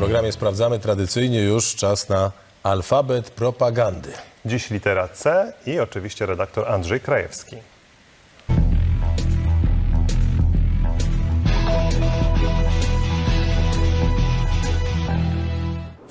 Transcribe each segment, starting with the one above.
programie sprawdzamy tradycyjnie już czas na alfabet propagandy. Dziś litera C i oczywiście redaktor Andrzej Krajewski.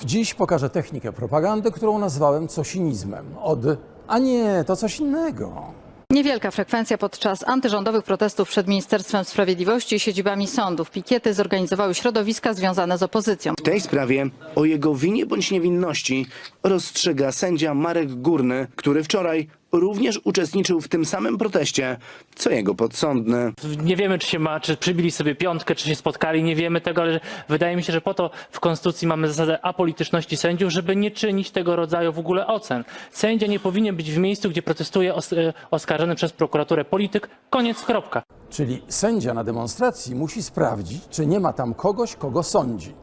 Dziś pokażę technikę propagandy, którą nazwałem cosinizmem. Od a nie, to coś innego. Niewielka frekwencja podczas antyrządowych protestów przed Ministerstwem Sprawiedliwości i siedzibami sądów. Pikiety zorganizowały środowiska związane z opozycją. W tej sprawie o jego winie bądź niewinności rozstrzyga sędzia Marek Górny, który wczoraj również uczestniczył w tym samym proteście, co jego podsądny. Nie wiemy, czy się ma, czy przybili sobie piątkę, czy się spotkali, nie wiemy tego, ale wydaje mi się, że po to w Konstytucji mamy zasadę apolityczności sędziów, żeby nie czynić tego rodzaju w ogóle ocen. Sędzia nie powinien być w miejscu, gdzie protestuje os- e, oskarżony przez prokuraturę polityk. Koniec, kropka. Czyli sędzia na demonstracji musi sprawdzić, czy nie ma tam kogoś, kogo sądzi.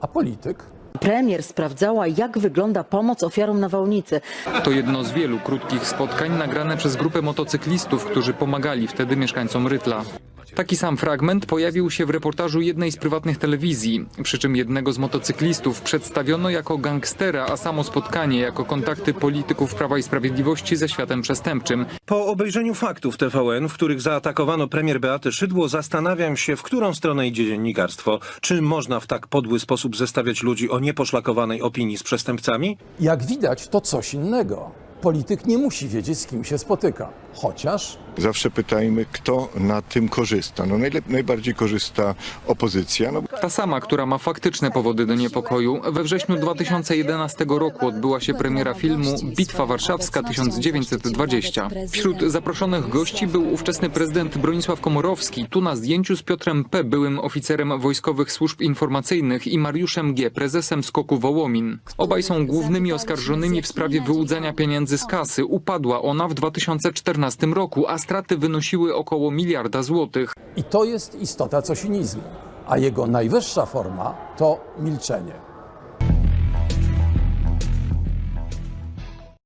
A polityk? Premier sprawdzała, jak wygląda pomoc ofiarom nawałnicy. To jedno z wielu krótkich spotkań nagrane przez grupę motocyklistów, którzy pomagali wtedy mieszkańcom Rytla. Taki sam fragment pojawił się w reportażu jednej z prywatnych telewizji, przy czym jednego z motocyklistów przedstawiono jako gangstera, a samo spotkanie jako kontakty polityków Prawa i Sprawiedliwości ze światem przestępczym. Po obejrzeniu faktów TVN, w których zaatakowano premier Beaty Szydło, zastanawiam się, w którą stronę idzie dziennikarstwo. Czy można w tak podły sposób zestawiać ludzi o nieposzlakowanej opinii z przestępcami? Jak widać, to coś innego. Polityk nie musi wiedzieć, z kim się spotyka. Chociaż Zawsze pytajmy, kto na tym korzysta. No najbardziej korzysta opozycja. No, Ta sama, która ma faktyczne powody do niepokoju. We wrześniu 2011 roku odbyła się premiera filmu Bitwa Warszawska 1920. Wśród zaproszonych gości był ówczesny prezydent Bronisław Komorowski, tu na zdjęciu z Piotrem P., byłym oficerem wojskowych służb informacyjnych i Mariuszem G., prezesem Skoku Wołomin. Obaj są głównymi oskarżonymi w sprawie wyłudzania pieniędzy z kasy. Upadła ona w 2014 roku, a straty wynosiły około miliarda złotych. i to jest istota cosinizmu. A jego najwyższa forma to milczenie.